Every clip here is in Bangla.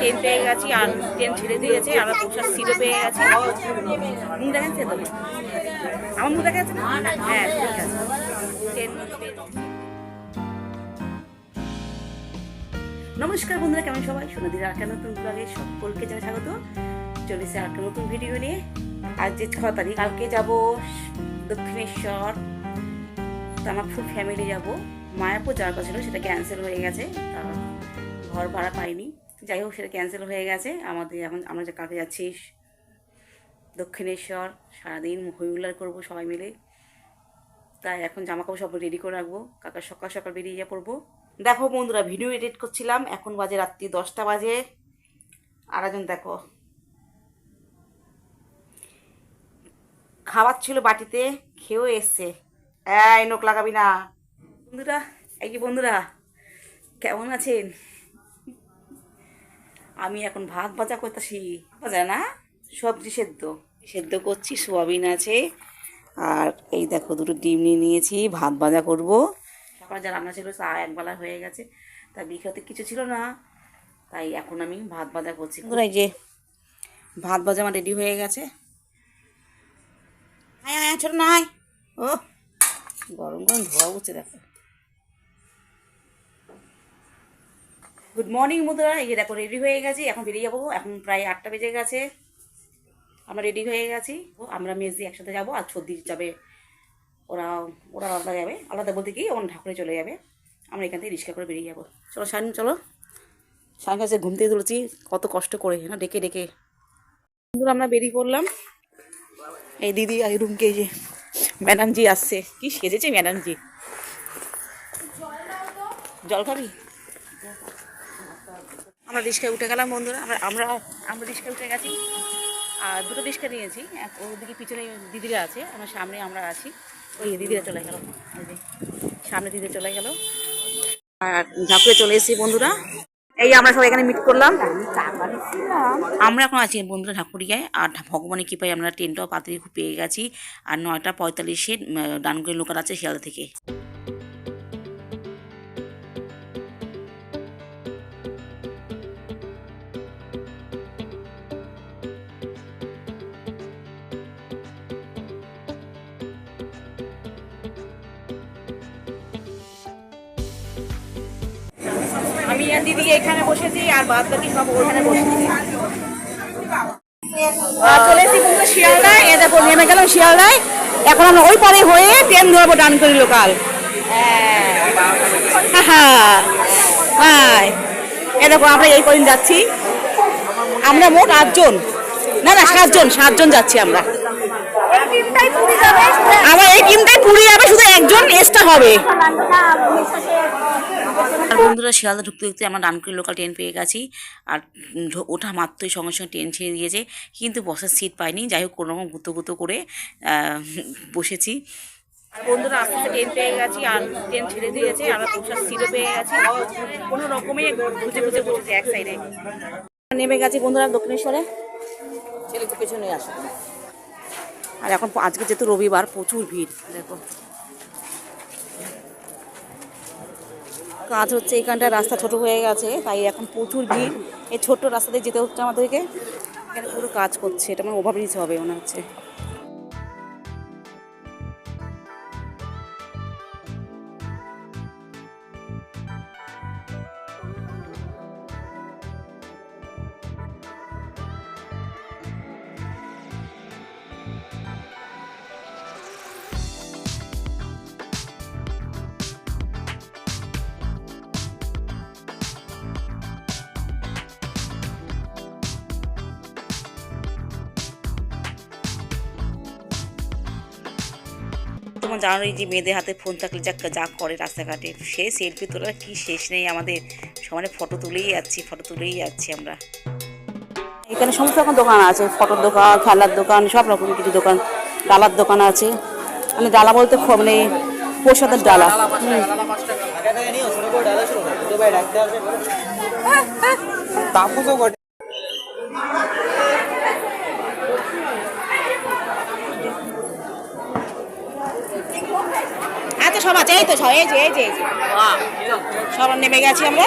ট্রেন পেয়ে গেছি, আর ট্রেন ছেড়ে দিয়েছে আমরা বসার সিটও পেয়ে গেছি। মুখ দেখাচ্ছে তো? আমার মুখ দেখা যাচ্ছে না? হ্যাঁ ঠিক আছে। নমস্কার বন্ধুরা, কেমন সবাই? সোনাদির আর একটা নতুন ব্লগে সকলকে জানাই স্বাগত। চলেছে আর নতুন ভিডিও নিয়ে। আজ যে ছ তারিখ, কালকে যাব দক্ষিণেশ্বর। তো আমার ফুল ফ্যামিলি যাব। মায়াপুর যাওয়ার কথা ছিল, সেটা ক্যান্সেল হয়ে গেছে। ঘর ভাড়া পাইনি। যাই হোক সেটা ক্যান্সেল হয়ে গেছে। আমাদের এখন আমরা যে কালকে যাচ্ছি, দক্ষিণেশ্বর, সারাদিন হইহুল্লার করব সবাই মিলে। তাই এখন জামা কাপড় সব রেডি করে রাখব। কাকা সকাল সকাল বেরিয়ে যা পড়ব। দেখো বন্ধুরা ভিডিও এডিট করছিলাম। এখন বাজে রাত্রি দশটা বাজে। আর একজন দেখো। খাবার ছিল বাটিতে, খেয়েও এসছে। এই নোক লাগাবি না। বন্ধুরা, এই যে বন্ধুরা, কেমন আছেন? আমি এখন ভাত ভাজা করতেছি। ভাজা না? সবজি সেদ্ধ। সেদ্ধ করছি, সোয়াবিন আছে। আর এই দেখো, দুটো ডিম নিয়ে নিয়েছি, ভাত ভাজা করব। সকালে যা রান্না ছিল তা একবেলা হয়ে গেছে। তা বিখাতে কিছু ছিল না। তাই এখন আমি ভাত ভাজা করছি। এই যে, ভাত ভাজা আমার রেডি হয়ে গেছে। হ্যাঁ হ্যাঁ ছোট নাই ও গরম গরম ধোয়া উঠছে, দেখো। গুড মর্নিং বন্ধুরা। এই দেখো রেডি হয়ে গেছি। এখন বেরিয়ে যাব। এখন প্রায় আটটা বেজে গেছে। আমরা রেডি হয়ে গেছি। আমরা মেজদি একসাথে যাব, আর ছদ্দি যাবে। ওরা ওরা আলাদা যাবে। আলাদা বলতে কি ওখানে ঠাকুরে চলে যাবে। আমরা এখান থেকে রিক্সা করে বেরিয়ে যাব। চলো সাইন চলো। সাইন কাছে ঘুম থেকে তুলেছি। কত কষ্ট করে, না, ডেকে ডেকে। বন্ধুরা, আমরা বেরিয়ে পড়লাম। এই দিদি এই রুমকে যে ম্যাডামজি আসছে। কি সেজেছে ম্যাডামজি? জল খাবি? আমরা রিক্সায় উঠে গেলাম, বন্ধুরা। আমরা আমরা আমরা রিক্সায় উঠে গেছি। আর দুটো রিক্সা নিয়েছি। এক ওদিকে পিছনে দিদিরা আছে, আমার সামনে আমরা আছি। ওই দিদিরা চলে গেল। সামনে দিদিরা চলে গেল। আর ঝাঁপিয়ে চলে এসেছি, বন্ধুরা। এই আমরা সবাই এখানে মিট করলাম। আমরা এখন আছি, বন্ধুরা ঢাকুরিয়ায় আর ভগবানের কৃপায় আমরা ট্রেনটাও খুব পেয়ে গেছি। আর নয়টা পঁয়তাল্লিশে ডানগুড়ি লোকাল আছে শিয়ালদা থেকে। আমি আর দিদি এখানে বসেছি আর বাদ বাকি সব ওখানে বসেছি। চলে এসেছি বন্ধুরা শিয়ালদায়। এ দেখো নেমে গেলাম শিয়ালদায়। এখন আমরা ওই পারে হয়ে ট্রেন ধরবো ডানকুনি লোকাল হ্যাঁ হ্যাঁ। এ দেখো আমরা এই কদিন যাচ্ছি। আমরা মোট আটজন। না না সাতজন সাতজন যাচ্ছি আমরা। আমার এই টিমটাই পুরী যাবে শুধু একজন এক্সট্রা হবে। আর বন্ধুরা শিয়ালদা ঢুকতে ঢুকতে আমরা ডানকুনি লোকাল ট্রেন পেয়ে গেছি। আর ওঠা মাত্রই সঙ্গে সঙ্গে ট্রেন ছেড়ে দিয়েছে। কিন্তু বসার সিট পাইনি। যাই হোক কোনো রকম গুতো গুতো করে বসেছি। আর বন্ধুরা আস্তে আস্তে ট্রেন পেয়ে গেছি। আর ট্রেন ছেড়ে দিয়েছে। আমরা বসার সিটও পেয়ে গেছি। কোনো রকমে খুঁজে খুঁজে বসেছি এক সাইডে নেমে গেছি বন্ধুরা দক্ষিণেশ্বরে। ছেলেকে পেছনে আসে। আর এখন আজকে যেহেতু রবিবার প্রচুর ভিড়। দেখো। কাজ হচ্ছে, এখানটা রাস্তা ছোট হয়ে গেছে, তাই এখন প্রচুর ভিড়। এই ছোট্ট রাস্তাতে যেতে হচ্ছে আমাদেরকে। এখানে পুরো কাজ করছে, এটা আমার ওভারব্রিজ হবে মনে হচ্ছে। তোমার জানোই যে মেয়েদের হাতে ফোন থাকলে যা যা করে রাস্তাঘাটে সে সেলফি তোলার কি শেষ নেই আমাদের। সমানে ফটো তুলেই যাচ্ছি ফটো তুলেই যাচ্ছি আমরা। এখানে সমস্ত রকম দোকান আছে ফটোর দোকান খেলার দোকান সব রকম কিছু দোকান ডালার দোকান আছে। মানে ডালা বলতে মানে প্রসাদের ডালা। হুম। সব আছে এই তো সব এই যে এই যে এই যে। সব নেমে গেছি আমরা।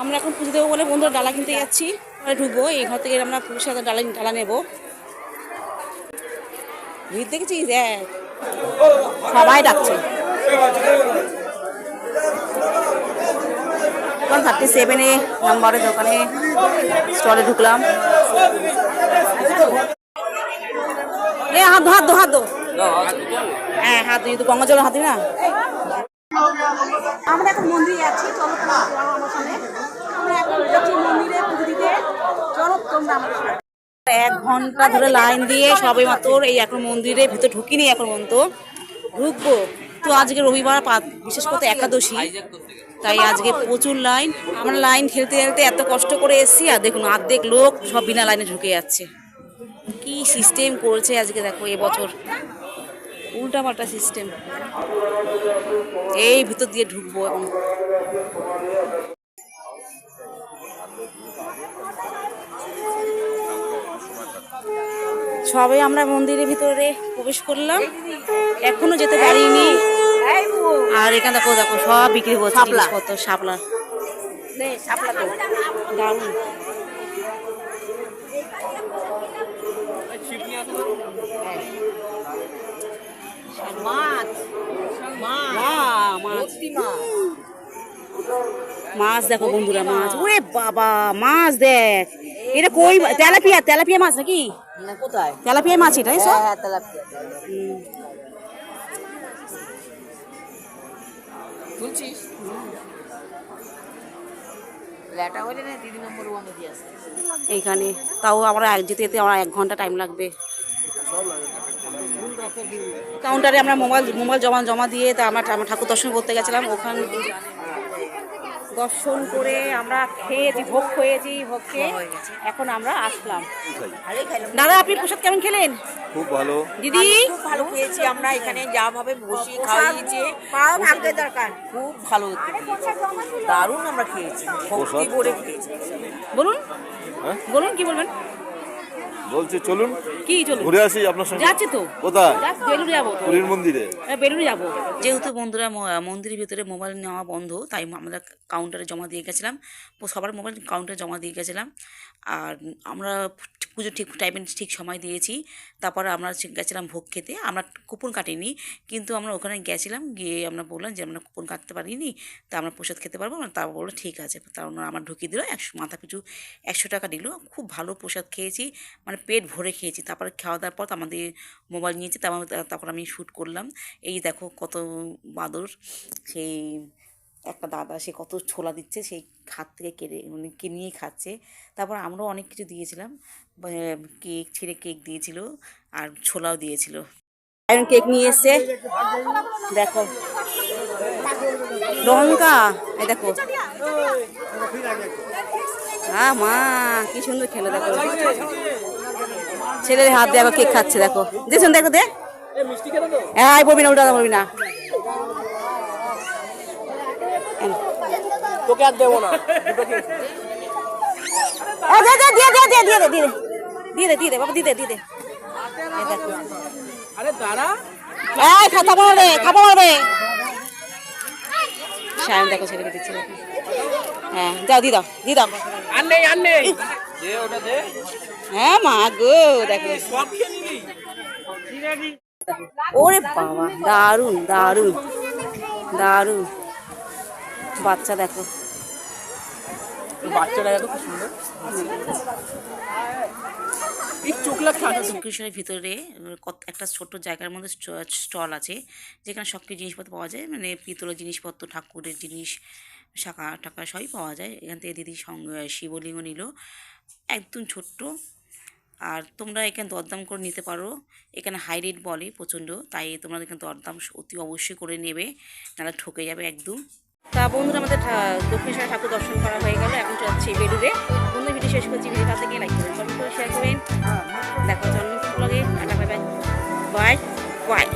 আমরা এখন পুজো দেবো বলে বন্ধুরা ডালা কিনতে যাচ্ছি। আমরা ঢুকবো, এই ঘর থেকে আমরা পুরুষ সাথে ডালা ডালা নেব। ভিড় দেখেছিস? দেখ সবাই ডাকছে। থার্টি সেভেনে নাম্বারের দোকানে, স্টলে ঢুকলাম। হাত দো হাত দো হাত দো হ্যাঁ হাত তো গঙ্গা জল হাত না? আমরা এখন মন্দিরে যাচ্ছি, চলো তোমরা আমার সঙ্গে আমরা এখন যাচ্ছি মন্দিরে পুজো দিতে চলো তোমরা আমার এক ঘণ্টা ধরে লাইন দিয়ে সবাই মাত্র এই এখন মন্দিরে ভিতর ঢুকিনি এখন পর্যন্ত। ঢুকবো। তো আজকে রবিবার বিশেষ করে একাদশী। তাই আজকে প্রচুর লাইন। আমরা লাইন খেলতে খেলতে এত কষ্ট করে এসেছি। আর দেখুন, অর্ধেক লোক সব বিনা লাইনে ঢুকে যাচ্ছে। কি সিস্টেম করেছে আজকে দেখো এবছর উল্টা পাল্টা সিস্টেম এই ভিতর দিয়ে ঢুকবো এখন। সবাই আমরা মন্দিরের ভিতরে প্রবেশ করলাম। এখনও যেতে পারিনি। আর এখানে দেখো দেখো সব বিক্রি হচ্ছে জিনিসপত্র শাপলা। দারুণ মাছ বাহ, মাছ। মাছ। দেখো বন্ধুরা মাছ। ওরে বাবা মাছ দেখ। এটা কই তেলাপিয়া তেলাপিয়া মাছ নাকি? কোথায়? তেলাপিয়া মাছ এটা সব হ্যাঁ তুলছিস আসছে এইখানে তাও আমরা এক যেতে যেতে আমার এক ঘণ্টা টাইম লাগবে। কাউন্টারে আমরা মোবাইল মোবাইল জমা জমা দিয়ে তা আমরা আমরা ঠাকুর দর্শন করতে গেছিলাম। ওখান দর্শন করে আমরা খেয়েছি ভোগ খেয়েছি ভোগ খেয়ে এখন আমরা আসলাম। দাদা আপনি প্রসাদ কেমন খেলেন? খুব ভালো। দিদি? খুব ভালো খেয়েছি। আমরা এখানে যা ভাবে বসি খাইয়েছে দরকার। খুব ভালো দারুণ আমরা খেয়েছি। ভক্তি করে খেয়েছি। বলুন। হ্যাঁ? বলুন কি বলবেন? বলছি চলুন। কি চলুন? ঘুরে আসি আপনার সঙ্গে। যাচ্ছি তো। কোথায়? বেলুর বেলুড়ে যাব। পুরীর মন্দিরে। হ্যাঁ, বেলুড়ে যাব। যেহেতু বন্ধুরা মন্দিরের ভিতরে মোবাইল নেওয়া বন্ধ তাই আমরা কাউন্টারে জমা দিয়ে গেছিলাম। সবার মোবাইল কাউন্টারে জমা দিয়ে গেছিলাম। আর আমরা পুজো ঠিক টাইমে ঠিক সময় দিয়েছি। তারপরে আমরা গেছিলাম ভোগ খেতে। আমরা কুপন কাটিনি, কিন্তু আমরা ওখানে গেছিলাম, গিয়ে আমরা বললাম যে আমরা কুপন কাটতে পারিনি, তা আমরা প্রসাদ খেতে পারব। না তা বলল, ঠিক আছে। তার আমার ঢুকিয়ে দিল, একশো মাথা পিছু একশো টাকা দিল। খুব ভালো প্রসাদ খেয়েছি মানে পেট ভরে খেয়েছি। তারপরে খাওয়া দাওয়ার পর আমাদের মোবাইল নিয়েছি তারপর তারপর আমি শ্যুট করলাম। এই দেখো কত বাদর, সেই একটা দাদা, সে কত ছোলা দিচ্ছে, সেই হাত থেকে কেড়ে মানে কিনিয়ে খাচ্ছে। তারপর আমরাও অনেক কিছু দিয়েছিলাম। কেক ছিঁড়ে কেক দিয়েছিল আর ছোলাও দিয়েছিল। এখন কেক নিয়ে এসছে। দেখো। লঙ্কা। এই দেখো। হ্যাঁ মা কি সুন্দর খেলো দেখো। ছেলের হাত দিয়ে আবার কেক খাচ্ছে দেখো। দেখুন দেখো দে। হ্যাঁ বলবি না উল্টা বলবি না। তোকে আর দেবো না। দে, দে, দিয়ে দে দিয়ে দিয়ে দে। দিয়ে দে দিয়ে দে বাবা দিয়ে দে দিয়ে দে। আরে দাঁড়া। এই খাতা খাপা মারবে সায়ন দেখো ছেলেকে দিচ্ছে হ্যাঁ যাও দি দাও দি দাও। আর নেই আর নেই। দে ওটা দে। হ্যাঁ মা গো দেখো। সব খেয়ে ওরে বাবা দারুণ দারুণ দারুণ বাচ্চা দেখো। বাচ্চারা এত খুব সুন্দর। এই কৃষ্ণের ভিতরে একটা ছোট্ট জায়গার মধ্যে স্টল আছে যেখানে সব কিছু জিনিসপত্র পাওয়া যায় মানে পিতলের জিনিসপত্র ঠাকুরের জিনিস শাখা টাকা সবই পাওয়া যায়। এখান থেকে দিদি সঙ্গে শিবলিঙ্গ নিল। একদম ছোট্ট। আর তোমরা এখানে দরদাম করে নিতে পারো। এখানে হাই রেট বলে প্রচণ্ড তাই তোমরা এখানে দরদাম অতি অবশ্যই করে নেবে নাহলে ঠকে যাবে একদম। তা বন্ধুরা, আমাদের দক্ষিণেশ্বর ঠাকুর দর্শন করা হয়ে গেল। এখন চলছে বেলুড়ে। বন্ধু ভিডিও শেষ করছি। ভিডিও কাছে গিয়ে লাইক করবেন, কমেন্ট করে শেয়ার করবেন। দেখো চলুন ব্লগে টাটা বাই বাই বাই